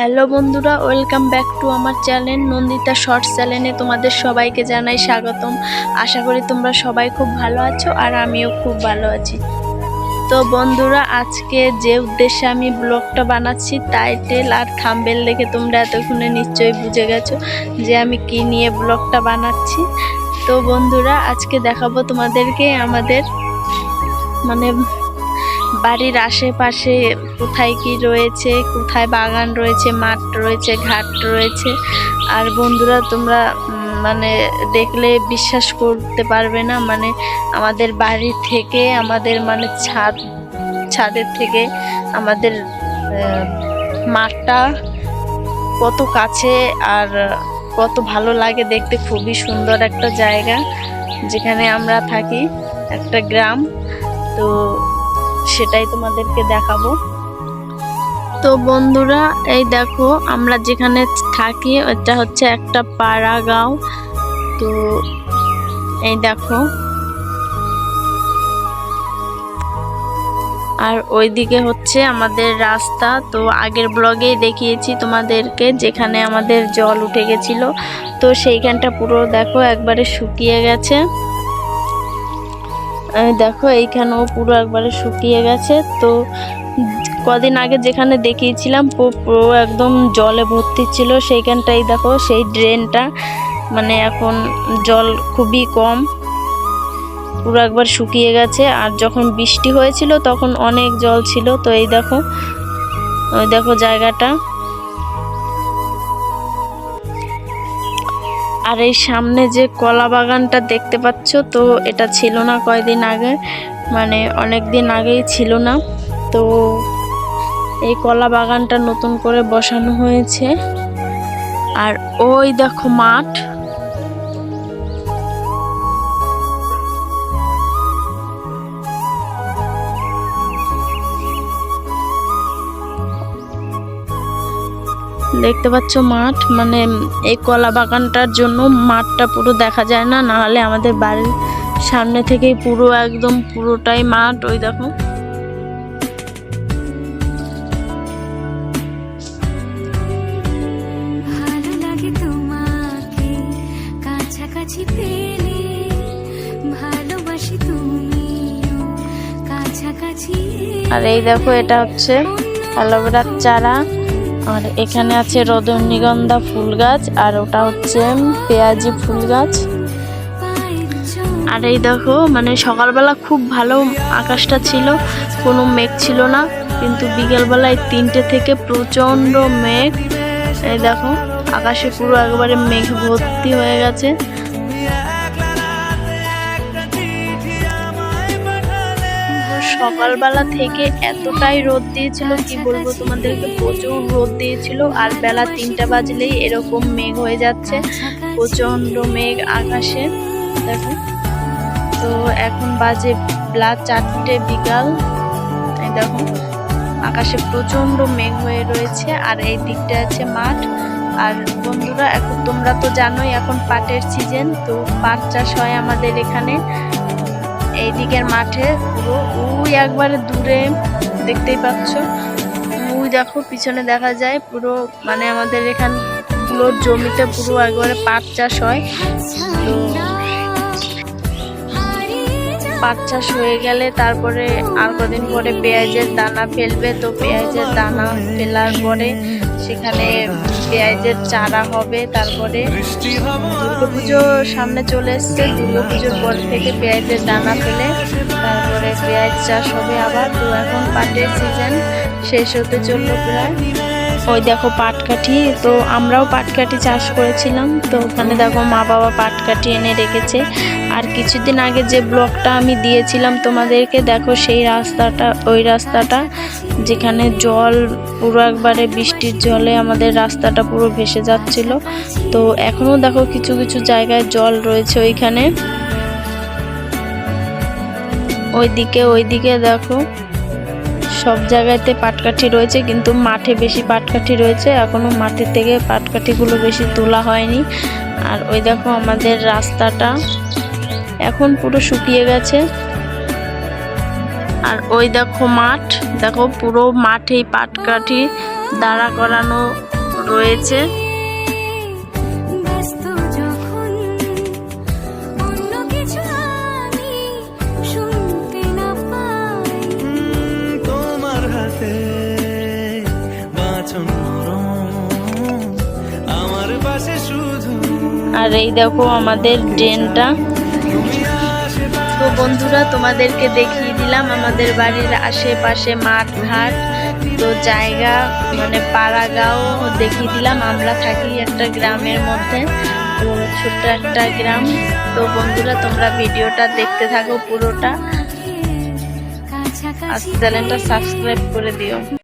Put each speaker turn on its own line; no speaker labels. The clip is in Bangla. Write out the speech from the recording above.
হ্যালো বন্ধুরা, ওয়েলকাম ব্যাক টু আমার চ্যানেল নন্দিতা শর্টস চ্যানেলে তোমাদের সবাইকে জানাই স্বাগতম। আশা করি তোমরা সবাই খুব ভালো আছো আর আমিও খুব ভালো আছি। তো বন্ধুরা, আজকে যে উদ্দেশ্যে আমি ব্লগটা বানাচ্ছি টাইটেল আর থাম্বেল দেখে তোমরা এতক্ষণে নিশ্চয়ই বুঝে গেছো যে আমি কি নিয়ে ব্লগটা বানাচ্ছি। তো বন্ধুরা, আজকে দেখাবো তোমাদেরকে আমাদের মানে বাড়ির আশেপাশে কোথায় কি রয়েছে, কোথায় বাগান রয়েছে, মাঠ রয়েছে, ঘাট রয়েছে। আর বন্ধুরা, তোমরা মানে দেখলে বিশ্বাস করতে পারবে না মানে আমাদের বাড়ি থেকে, আমাদের মানে ছাদ, ছাদের থেকে আমাদের মাঠটা কত কাছে আর কত ভালো লাগে দেখতে। খুবই সুন্দর একটা জায়গা যেখানে আমরা থাকি, একটা গ্রাম। তো সেটাই তোমাদেরকে দেখাবো। তো বন্ধুরা, এই দেখো, আমরা যেখানে থাকি এটা হচ্ছে একটা পাড়া গাঁও তো এই দেখো। আর ওইদিকে হচ্ছে আমাদের রাস্তা। তো আগের ব্লগেই দেখিয়েছি তোমাদেরকে, যেখানে আমাদের জল উঠে গেছিল। তো সেইখানটা পুরো দেখো, একবারে শুকিয়ে গেছে। দেখো, এইখানেও পুরো একবারে শুকিয়ে গেছে। তো কদিন আগে যেখানে দেখিয়েছিলাম, পুরো একদম জলে ভর্তি ছিল। সেইখানটাই দেখো, সেই ড্রেনটা মানে এখন জল খুবই কম। পুরো একবার শুকিয়ে গেছে। আর যখন বৃষ্টি হয়েছিল, তখন অনেক জল ছিল। তো এই দেখো, ওই দেখো জায়গাটা। আর এই সামনে যে কলা বাগানটা দেখতে পাচ্ছ, তো এটা ছিল না কয়দিন আগে মানে অনেক দিন আগেই ছিল না। তো এই কলা বাগানটা নতুন করে বসানো হয়েছে। আর ওই দেখো মাঠ দেখতে পাচ্ছ মাঠ। মানে এই কলা বাগানটার জন্য মাঠটা পুরো দেখা যায় না না হলে আমাদের বাড়ির সামনে থেকেই পুরো একদম পুরোটাই মাঠ। ওই দেখো।
ভালো লাগে তোমাকে কাছাকাছি পেলে ভালোবাসি তুমিও কাছাকাছি
আর এই দেখো এটা হচ্ছে অ্যালোভেরার চারা। আর এখানে আছে রজনীগন্ধা ফুল গাছ আর ওটা হচ্ছে পেঁয়াজি ফুল গাছ। আর এই দেখো মানে সকালবেলা খুব ভালো আকাশটা ছিল, কোনো মেঘ ছিল না, কিন্তু বিকেলবেলায় তিনটে থেকে প্রচণ্ড মেঘ। এই দেখো, আকাশে পুরো একবারে মেঘ ভর্তি হয়ে গেছে। সকালবেলা থেকে এতটাই রোদ দিয়েছিল, কি বলব তোমাদেরকে? প্রচুর রোদ দিয়েছিল আর বেলা তিনটা বাজলেই এরকম মেঘ হয়ে যাচ্ছে, প্রচণ্ড মেঘ আকাশে। দেখো। তো এখন বাজে বেলা চারটে বিকাল। দেখো, আকাশে প্রচণ্ড মেঘ হয়ে রয়েছে আর এই দিকটা আছে মাঠ। আর বন্ধুরা, এখন তোমরা তো জানোই, এখন পাটের সিজন তো পাট চাষ হয় আমাদের এখানে। এই দিকের মাঠে পুরো ওই একবারে দূরে, দেখতেই পাচ্ছ। ওই দেখো, পিছনে দেখা যায় পুরো মানে আমাদের এখান পুরো জমিতে পুরো একবারে পাট চাষ হয়। তো পাট চাষ হয়ে গেলে তারপরে আর কদিন পরে পেঁয়াজের দানা ফেলবে। তো পেঁয়াজের দানা ফেলার পরে সেখানে পেঁয়াজের চারা হবে, তারপরে দুর্গাপুজো সামনে চলে এসছে। দুর্গাপুজোর পর থেকে পেঁয়াজের দানা ফেলে, তারপরে পেঁয়াজ চাষ হবে আবার। তো এখন পাটের সিজন শেষ হতে চলল প্রায়। ওই দেখো পাটকাঠি, তো আমরাও পাটকাঠি চাষ করেছিলাম। তো ওখানে দেখো মা বাবা পাটকাঠি এনে রেখেছে। আর কিছুদিন আগে যে ব্লগটা আমি দিয়েছিলাম তোমাদেরকে, দেখো সেই রাস্তাটা, ওই রাস্তাটা যেখানে জল পুরো একবারে বৃষ্টির জলে আমাদের রাস্তাটা পুরো ভেসে যাচ্ছিল। তো এখনও দেখো কিছু কিছু জায়গায় জল রয়েছে ওইখানে। ওইদিকে ওইদিকে দেখো সব জায়গাতে পাটকাঠি রয়েছে, কিন্তু মাঠে বেশি পাটকাঠি রয়েছে। এখনও মাঠের থেকে পাটকাঠিগুলো বেশি তোলা হয়নি। আর ওই দেখো আমাদের রাস্তাটা এখন পুরো শুকিয়ে গেছে। আর ওই দেখো মাঠ, দেখো পুরো মাঠেই পাটকাঠি দাঁড়া করানো রয়েছে। আর এই দেখো আমাদের ড্রেনটা তো বন্ধুরা, তোমাদেরকে দেখিয়ে দিলাম আমাদের বাড়ির আশেপাশে মাঠ ঘাট তো জায়গা মানে পাড়া গাঁও দেখিয়ে দিলাম। আমরা থাকি একটা গ্রামের মধ্যে, তো ছোট্ট একটা গ্রাম। তো বন্ধুরা, তোমরা ভিডিওটা দেখতে থাকো পুরোটা। আর চ্যানেলটা সাবস্ক্রাইব করে দিও।